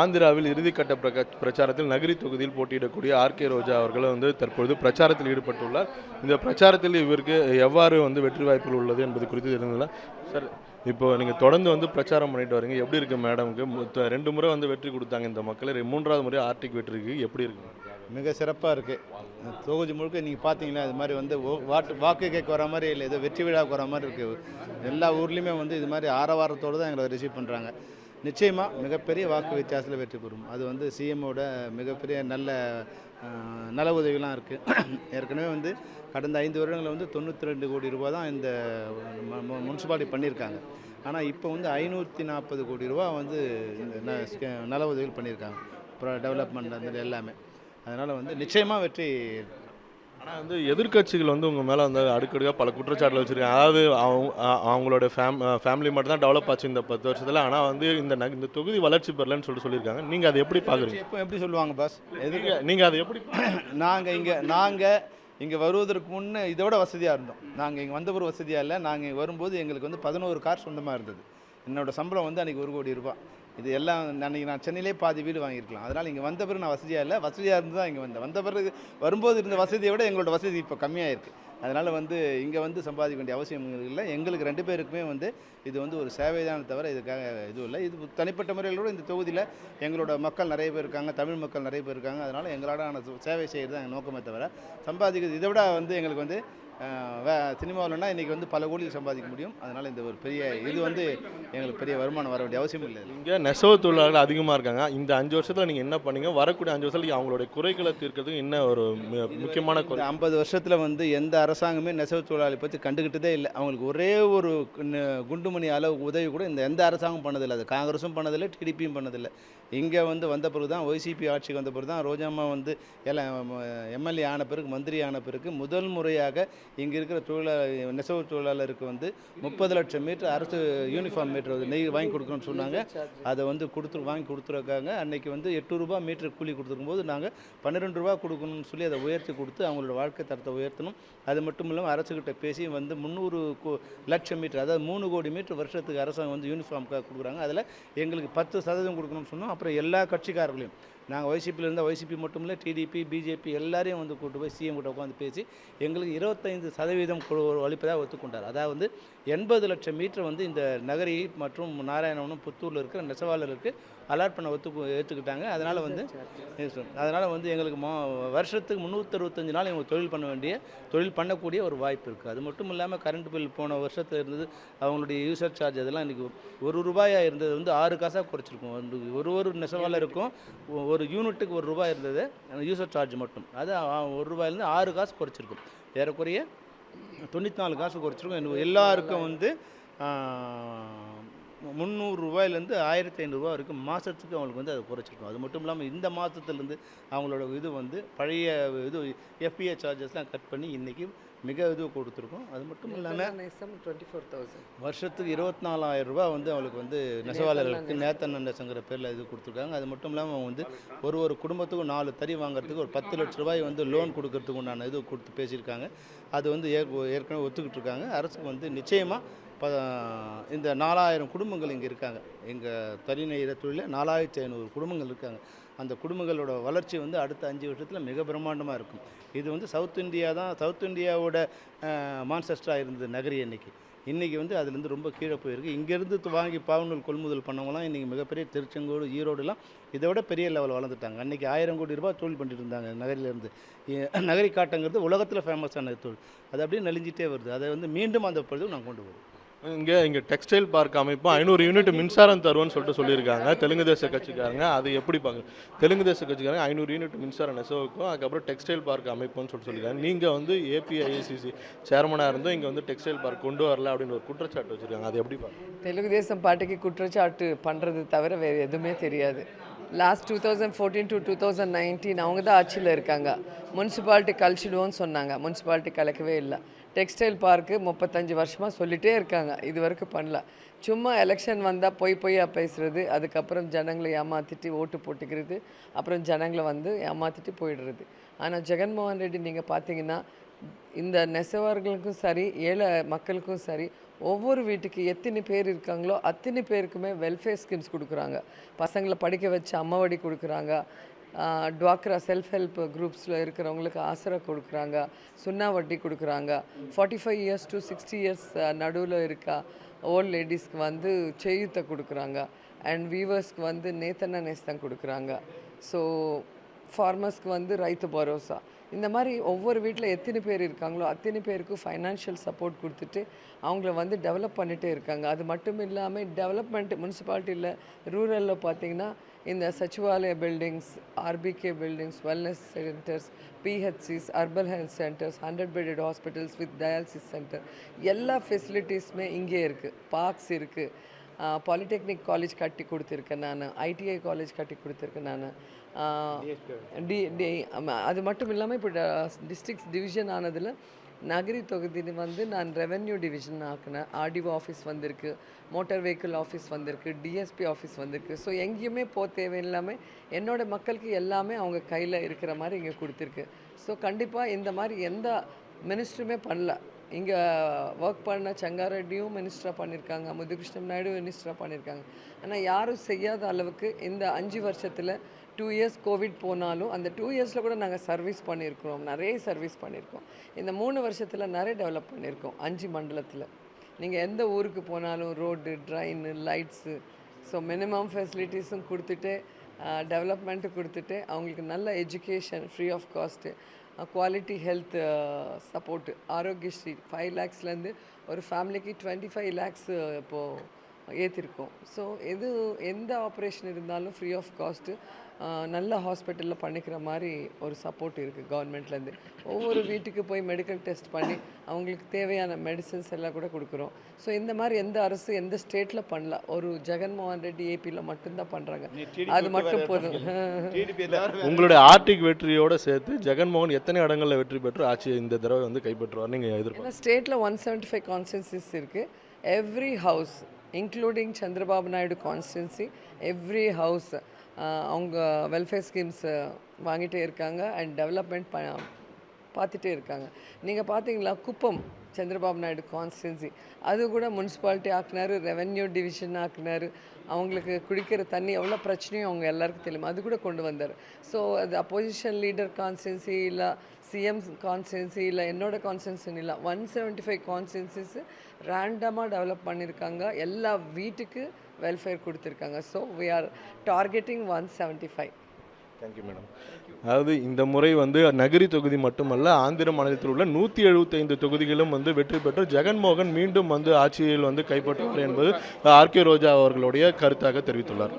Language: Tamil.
ஆந்திராவில் இறுதிக்கட்ட பிரக பிரச்சாரத்தில் நகரி தொகுதியில் போட்டியிடக்கூடிய ஆர்கே ரோஜா அவர்கள் வந்து தற்பொழுது பிரச்சாரத்தில் ஈடுபட்டுள்ளார். இந்த பிரச்சாரத்தில் இவருக்கு எவ்வாறு வந்து வெற்றி வாய்ப்புகள் உள்ளது என்பது குறித்து தெரிந்ததில்ல சார் இப்போ நீங்கள் தொடர்ந்து வந்து பிரச்சாரம் பண்ணிட்டு வரீங்க. எப்படி இருக்குது மேடமுக்கு? ரெண்டு முறை வந்து வெற்றி கொடுத்தாங்க இந்த மக்களை. மூன்றாவது முறை ஆர்டிக் வெற்றி எப்படி இருக்குது மிக சிறப்பாக இருக்குது தொகுதி முழுக்க நீங்கள் பார்த்தீங்கன்னா இது மாதிரி வந்து வாட்டு வாக்கு கேட்க வர மாதிரி இல்லை. ஏதோ வெற்றி விழாவுக்கு வர மாதிரி இருக்குது எல்லா ஊர்லேயுமே வந்து இது மாதிரி ஆரவாரத்தோடு தான் எங்களை ரிசீவ் பண்ணுறாங்க நிச்சயமாக மிகப்பெரிய வாக்கு வித்தியாசத்தில் வெற்றி பெறும். அது வந்து சிஎம்மோட மிகப்பெரிய நல்ல நல உதவிலாம் இருக்குது ஏற்கனவே வந்து கடந்த ஐந்து வருடங்களில் வந்து தொண்ணூற்றி ரெண்டு கோடி ரூபா தான் இந்த முனிசிபாலிட்டி பண்ணியிருக்காங்க. ஆனால் இப்போ வந்து ஐநூற்றி நாற்பது கோடி ரூபா வந்து இந்த நல உதவிகள் பண்ணியிருக்காங்க. அப்புறம் டெவலப்மெண்ட் அந்த எல்லாமே. அதனால் வந்து நிச்சயமாக வெற்றி ஆனால் வந்து எதிர்க்கட்சிகள் வந்து உங்கள் மேலே வந்து அடுக்கடுக்காக பல குற்றச்சாட்டுகள் வச்சுருக்காங்க. அதாவது அவங்க அவங்களோட ஃபேம் ஃபேமிலி மட்டும் தான் டெவலப் ஆச்சு இந்த பத்து வருஷத்தில். ஆனால் வந்து இந்த நக- இந்த தொகுதி வளர்ச்சி பெறலன்னு சொல்லிட்டு சொல்லியிருக்காங்க. நீங்கள் அதை எப்படி பார்க்குறீங்க எப்போ எப்படி சொல்லுவாங்க பாஸ் எதுக்கு நீங்கள் அதை எப்படி நாங்கள் இங்கே நாங்கள் இங்கே வருவதற்கு முன்னே இதோட வசதியாக இருந்தோம். நாங்கள் இங்கே வந்த ஒரு வசதியாக இல்லை. நாங்கள் இங்கே வரும்போது எங்களுக்கு வந்து பதினோரு கார் சொந்தமாக இருந்தது. என்னோட சம்பளம் வந்து அன்றைக்கி ஒரு கோடி ரூபாய். இது எல்லாம் அன்றைக்கி நான் சென்னையிலே பாதி வீடு வாங்கியிருக்கலாம். அதனால் இங்கே வந்த பிறகு நான் வசதியாக இல்லை. வசதியாக இருந்து தான் இங்கே வந்தேன். வந்த பிறகு வரும்போது இருந்த வசதியை விட எங்களோட வசதி இப்போ கம்மியாக இருக்குது அதனால் வந்து இங்கே வந்து சம்பாதிக்க வேண்டிய அவசியம் இல்லை. எங்களுக்கு ரெண்டு பேருக்குமே வந்து இது வந்து ஒரு சேவைதானே தவிர இதுக்காக இதுவும் இல்லை. இது தனிப்பட்ட முறையில் கூட இந்த தொகுதியில் எங்களோட மக்கள் நிறைய பேர் இருக்காங்க. தமிழ் மக்கள் நிறைய பேர் இருக்காங்க. அதனால் எங்களோட சு- சேவை செய்கிறது தான் எங்கள் நோக்கமே தவிர சம்பாதிக்கிறது இதை விட வந்து எங்களுக்கு வந்து சினிமாவில்னா இன்றைக்கி வந்து பல கோடியில் சம்பாதிக்க முடியும். அதனால் இந்த ஒரு பெரிய இது வந்து எங்களுக்கு பெரிய வருமானம் வர வேண்டிய அவசியம் இல்லை. இங்கே நெசவு தொழிலாளர்கள் அதிகமாக இருக்காங்க. இந்த அஞ்சு வருஷத்தில் நீங்கள் என்ன பண்ணீங்க? வரக்கூடிய அஞ்சு வருஷத்தில் அவங்களுடைய குறைகளை தீர்க்கிறதுக்கு என்ன ஒரு முக்கியமான குறை ஐம்பது வருஷத்தில் வந்து எந்த அரசாங்கமே நெசவு தொழிலாளி பற்றி கண்டுக்கிட்டதே இல்லை. அவங்களுக்கு ஒரே ஒரு குண்டுமணி அளவு உதவி கூட இந்த எந்த அரசாங்கம் பண்ணதில்லை. அது காங்கிரஸும் பண்ணதில்லை டிடிபியும் பண்ணதில்லை. இங்கே வந்து வந்த பிறகு தான் ஒய்சிபி ஆட்சிக்கு வந்த பிறகு தான் ரோஜாம்மா வந்து எல்லாம் எம்எல்ஏ ஆன பிறகு மந்திரி ஆன பிறகு முதல் முறையாக இங்கே இருக்கிற தொழிலாளர் நெசவு தொழிலாளருக்கு வந்து முப்பது லட்சம் மீட்டர் அரசு யூனிஃபார்ம் மீட்டர் நெய் வாங்கி கொடுக்கணும்னு சொன்னாங்க. அதை வந்து கொடுத்து வாங்கி கொடுத்துருக்காங்க. அன்னைக்கு வந்து எட்டு ரூபா மீட்டர் கூலி கொடுத்துருக்கும்போது நாங்கள் பன்னிரெண்டு ரூபா கொடுக்கணும்னு சொல்லி அதை உயர்த்தி கொடுத்து அவங்களோட வாழ்க்கை தரத்தை உயர்த்தணும். அது மட்டும் இல்லாமல் அரசுக்கிட்ட பேசி வந்து முந்நூறு லட்சம் மீட்டர் அதாவது மூணு கோடி மீட்டர் வருஷத்துக்கு அரசாங்கம் வந்து யூனிஃபார்முக்காக கொடுக்குறாங்க. அதில் எங்களுக்கு பத்து சதவீதம் கொடுக்கணும்னு சொன்னோம். அப்புறம் எல்லா கட்சிக்காரர்களையும் நாங்கள் ஒய்சிபியில் இருந்தால் ஒய்சிபி மட்டும் இல்லை டிடிபி பிஜேபி எல்லாரையும் வந்து கூட்டு போய் சிஎம் கிட்ட உட்காந்து பேசி எங்களுக்கு இருபத்தைந்து சதவீதம் அளிப்பதாக ஒத்துக்கொண்டார். அதாவது எண்பது லட்சம் மீட்டர் வந்து இந்த நகரி மற்றும் நாராயணவனம் புத்தூரில் இருக்கிற நெசவாளருக்கு அலாட் பண்ண ஒத்து ஏற்றுக்கிட்டாங்க அதனால் வந்து அதனால் வந்து எங்களுக்கு மா வருஷத்துக்கு முந்நூற்றறுபத்தஞ்சு நாள் எங்களுக்கு தொழில் பண்ண வேண்டிய தொழில் பண்ணக்கூடிய ஒரு வாய்ப்பு இருக்குது அது மட்டும் இல்லாமல் கரண்ட் பில் போன வருஷத்தில் இருந்தது அவங்களுடைய யூசர் சார்ஜ் அதெல்லாம் இன்றைக்கி ஒரு ரூபாயாக இருந்தது வந்து ஆறு காசாக குறைச்சிருக்கும். ஒரு ஒரு நெசவாளருக்கும் ஒ- ஒரு யூனிட்டுக்கு ஒரு ரூபாய் இருந்தது. யூசர் சார்ஜ் மட்டும். அது ஒரு ரூபாயிலேருந்து ஆறு காசு குறைச்சிருக்கும். ஏறக்குறைய தொண்ணூற்றி நாலு காசு குறைச்சிருக்கும். எல்லாருக்கும் வந்து முந்நூறு ரூபாயிலேருந்து ஆயிரத்தி ஐநூறுரூவா வரைக்கும் மாதத்துக்கு அவங்களுக்கு வந்து அது குறைச்சிருக்கும் அது மட்டும் இல்லாமல் இந்த மாதத்துலேருந்து அவங்களோட இது வந்து பழைய இது எஃபிஏ சார்ஜஸ்லாம் கட் பண்ணி இன்றைக்கி மிக இது கொடுத்துருக்கோம். அது மட்டும் இல்லாமல் டுவெண்ட்டி ஃபோர் தௌசண்ட் வருஷத்துக்கு இருபத்தி நாலாயிரம் ரூபாய் வந்து அவளுக்கு வந்து நெசவாளர்களுக்கு நேத்தன் நெசங்கிற பேரில் இது கொடுத்துருக்காங்க. அது மட்டும் இல்லாமல் அவங்க வந்து ஒரு ஒரு குடும்பத்துக்கும் நாலு தறி வாங்குறதுக்கு ஒரு பத்து லட்ச ரூபாய் வந்து லோன் கொடுக்கறதுக்கு உண்டான இது கொடுத்து பேசியிருக்காங்க. அது வந்து ஏற் ஏற்கனவே ஒத்துக்கிட்டு இருக்காங்க. அரசுக்கு வந்து நிச்சயமாக ப இந்த நாலாயிரம் குடும்பங்கள் இங்கே இருக்காங்க. எங்கள் தறி நெய்கிற தொழிலில் நாலாயிரத்தி ஐநூறு குடும்பங்கள் இருக்காங்க. அந்த குடும்பங்களோட வளர்ச்சி வந்து அடுத்த அஞ்சு வருஷத்தில் மிக பிரம்மாண்டமாக இருக்கும். இது வந்து சவுத் இந்தியா தான் சவுத் இந்தியாவோட மான்செஸ்டராக இருந்தது நகரி அன்னைக்கு. இன்றைக்கி வந்து அதுலேருந்து ரொம்ப கீழே போயிருக்கு. இங்கேருந்து து- வாங்கி பாவநூல் கொள்முதல் பண்ணவங்களாம் இன்றைக்கி மிகப்பெரிய திருச்செங்கோடு ஈரோடுலாம் இதை விட பெரிய லெவல் வளர்ந்துட்டாங்க. அன்றைக்கி ஆயிரம் கோடி ரூபாய் தொழில் பண்ணிட்டு இருந்தாங்க நகரிலேருந்து நகரி காட்டுங்கிறது உலகத்தில் ஃபேமஸான தொழில். அது அப்படியே நெளிஞ்சிட்டே வருது. அதை வந்து மீண்டும் அந்த பொழுது நாங்கள் கொண்டு வருவோம் இங்கே இங்கே டெக்ஸ்டைல் பார்க் அமைப்பும் ஐநூறு யூனிட் மின்சாரம் தருவோன்னு சொல்லிட்டு சொல்லியிருக்காங்க. தெலுங்கு தேச கட்சிக்காரங்க அது எப்படி பார்க்க தெலுங்கு தேச கட்சிக்காரங்க ஐநூறு யூனிட் மின்சாரம் நெசவுக்கும் அதுக்கப்புறம் டெக்ஸ்டைல் பார்க் அமைப்புன்னு சொல்லிட்டு சொல்லியிருக்காங்க. நீங்கள் வந்து ஏபிஐசிசி சேர்மனாக இருந்தும் இங்கே வந்து டெக்ஸ்டைல் பார்க் கொண்டு வரல அப்படின்னு ஒரு குற்றச்சாட்டு வச்சுருக்காங்க. அது எப்படி பார்க்க தெலுங்குதேசம் பார்ட்டிக்கு குற்றச்சாட்டு பண்ணுறது தவிர வேறு எதுவுமே தெரியாது. Last two thousand fourteen to two thousand nineteen அவங்க தான் ஆட்சியில் இருக்காங்க. முனிசிபாலிட்டி கழிச்சிடுவோன்னு சொன்னாங்க. முனிசிபாலிட்டி கலக்கவே இல்லை. டெக்ஸ்டைல் பார்க்கு முப்பத்தஞ்சு வருஷமாக சொல்லிகிட்டே இருக்காங்க. இது வரைக்கும் பண்ணல. சும்மா எலெக்ஷன் வந்தால் பொய் பொய்யாக பேசுகிறது அதுக்கப்புறம் ஜனங்களை ஏமாற்றிட்டு ஓட்டு போட்டுக்கிறது. அப்புறம் ஜனங்களை வந்து ஏமாற்றிட்டு போயிடுறது. ஆனால் ஜெகன்மோகன் ரெட்டி நீங்கள் பார்த்தீங்கன்னா இந்த நெசவார்களுக்கும் சரி ஏழை மக்களுக்கும் சரி ஒவ்வொரு வீட்டுக்கு எத்தனை பேர் இருக்காங்களோ அத்தனை பேருக்குமே வெல்ஃபேர் ஸ்கீம்ஸ் கொடுக்குறாங்க. பசங்களை படிக்க வச்சு அம்மாவடி கொடுக்குறாங்க. டுவாக்ரா செல்ஃப் ஹெல்ப் குரூப்ஸில் இருக்கிறவங்களுக்கு ஆசரை கொடுக்குறாங்க சுண்ணா வட்டி கொடுக்குறாங்க. Forty five years to sixty years நடுவில் இருக்க ஓல்ட் லேடிஸ்க்கு வந்து செய்யுத்தை கொடுக்குறாங்க. அண்ட் வீவர்ஸ்க்கு வந்து நேத்தன நேஸ்தம் கொடுக்குறாங்க. ஸோ ஃபார்மர்ஸ்க்கு வந்து ரைத்து பரோசா. இந்த மாதிரி ஒவ்வொரு வீட்டில் எத்தனை பேர் இருக்காங்களோ அத்தனை பேருக்கு ஃபைனான்ஷியல் சப்போர்ட் கொடுத்துட்டு அவங்கள வந்து டெவலப் பண்ணிகிட்டே இருக்காங்க. அது மட்டும் இல்லாமல் டெவலப்மெண்ட் முனிசிபாலிட்டியில் ரூரலில் பார்த்தீங்கன்னா இந்த Sachivalaya buildings RBK buildings wellness centres PHCs urban health centres hundred bedded hospitals with dialysis centre எல்லா ஃபெசிலிட்டிஸுமே இங்கே இருக்குது பார்க்ஸ் இருக்குது பாலிடெக்னிக் காலேஜ் கட்டி கொடுத்துருக்கேன் நான் ஐடிஐ காலேஜ் கட்டி கொடுத்துருக்கேன் நான். டி டி அது மட்டும் இல்லாமல் இப்போ டிஸ்ட்ரிக்ஸ் டிவிஷன் ஆனதில் நகரி தொகுதி வந்து நான் ரெவென்யூ டிவிஷன் ஆக்கினேன் ஆர்டிஓ ஆஃபீஸ் வந்திருக்கு மோட்டார் வெஹிக்கிள் ஆஃபீஸ் வந்திருக்கு டிஎஸ்பி ஆஃபீஸ் வந்திருக்கு. ஸோ எங்கேயுமே போக தேவையில்லாமல் என்னோடய மக்களுக்கு எல்லாமே அவங்க கையில் இருக்கிற மாதிரி இங்கே கொடுத்துருக்கு. ஸோ கண்டிப்பாக இந்த மாதிரி எந்த மினிஸ்டருமே பண்ணல. இங்கே ஒர்க் பண்ண சங்காரெட்டியும் மினிஸ்டராக பண்ணியிருக்காங்க முதுகிருஷ்ணன் நாயுடு மினிஸ்டராக பண்ணியிருக்காங்க ஆனால் யாரும் செய்யாத அளவுக்கு இந்த அஞ்சு வருஷத்தில் டூ இயர்ஸ் கோவிட் போனாலும் அந்த டூ இயர்ஸில் கூட நாங்கள் சர்வீஸ் பண்ணியிருக்கிறோம் நிறைய சர்வீஸ் பண்ணியிருக்கோம் இந்த மூணு வருஷத்தில் நிறைய டெவலப் பண்ணியிருக்கோம் அஞ்சு மண்டலத்தில். நீங்கள் எந்த ஊருக்கு போனாலும் road train lights so minimum ஃபெசிலிட்டிஸும் கொடுத்துட்டு டெவலப்மெண்ட்டு கொடுத்துட்டு அவங்களுக்கு நல்ல education free of cost quality health support Aarogyasri five லேக்ஸ்லேருந்து ஒரு ஃபேமிலிக்கு டுவெண்ட்டி ஃபைவ் லேக்ஸ் இப்போது ஏற்றிருக்கோம் ஸோ எது எந்த ஆப்ரேஷன் இருந்தாலும் ஃப்ரீ ஆஃப் காஸ்ட்டு நல்ல ஹாஸ்பிட்டலில் பண்ணிக்கிற மாதிரி ஒரு சப்போர்ட் இருக்குது கவர்மெண்ட்லேருந்து ஒவ்வொரு வீட்டுக்கு போய் மெடிக்கல் டெஸ்ட் பண்ணி அவங்களுக்கு தேவையான மெடிசன்ஸ் எல்லாம் கூட கொடுக்குறோம். ஸோ இந்த மாதிரி எந்த அரசு எந்த ஸ்டேட்டில் பண்ணல. ஒரு ஜெகன்மோகன் ரெட்டி ஏபியில் மட்டும்தான் பண்ணுறாங்க அது மட்டும் போதும். உங்களுடைய ஆர்டிக் வெற்றியோட சேர்த்து ஜெகன்மோகன் எத்தனை இடங்களில் வெற்றி பெற்று ஆட்சி இந்த தடவை வந்து கைப்பற்றுவார் நீங்கள் ஏன்னா ஸ்டேட்டில் ஒன் செவன்ட்டி ஃபைவ் கான்ஸ்டன்சிஸ் இருக்குது every house including Chandrababu Naidu constituency every house அவங்க வெல்ஃபேர் ஸ்கீம்ஸ் வாங்கிட்டே இருக்காங்க. அண்ட் டெவலப்மெண்ட் ப பார்த்துட்டே இருக்காங்க. நீங்கள் பார்த்தீங்களா? குப்பம் சந்திரபாபு நாயுடு கான்ஸ்டன்சி அது கூட முனிசிபாலிட்டி ஆக்குனாரு ரெவென்யூ டிவிஷன் ஆக்குனாரு. அவங்களுக்கு குடிக்கிற தண்ணி எவ்வளோ பிரச்சனையும் அவங்க எல்லாருக்கும் தெரியும். அது கூட கொண்டு வந்தார். ஸோ அது அப்போசிஷன் லீடர் கான்ஸ்டன்சி இல்லை சிஎம் கான்ஸ்டன்சி இல்லை என்னோட கான்ஸ்டன்சி இல்லை. ஒன் செவன்ட்டி ஃபைவ் கான்ஸ்டன்சிஸ் ரேண்டமாக டெவலப் பண்ணியிருக்காங்க எல்லா வீட்டுக்கு வெல்ஃபேர் கொடுத்துருக்காங்க. So we are targeting one seventy five thank you madam அதாவது இந்த முறை வந்து நகரி தொகுதி மட்டுமல்ல ஆந்திர மாநிலத்தில் உள்ள நூற்றி எழுபத்தைந்து தொகுதிகளும் வந்து வெற்றி பெற்று ஜெகன்மோகன் மீண்டும் வந்து ஆட்சியில் வந்து கைப்பற்றுவார் என்பது ஆர்கே ரோஜா அவர்களுடைய கருத்தாக தெரிவித்துள்ளார்.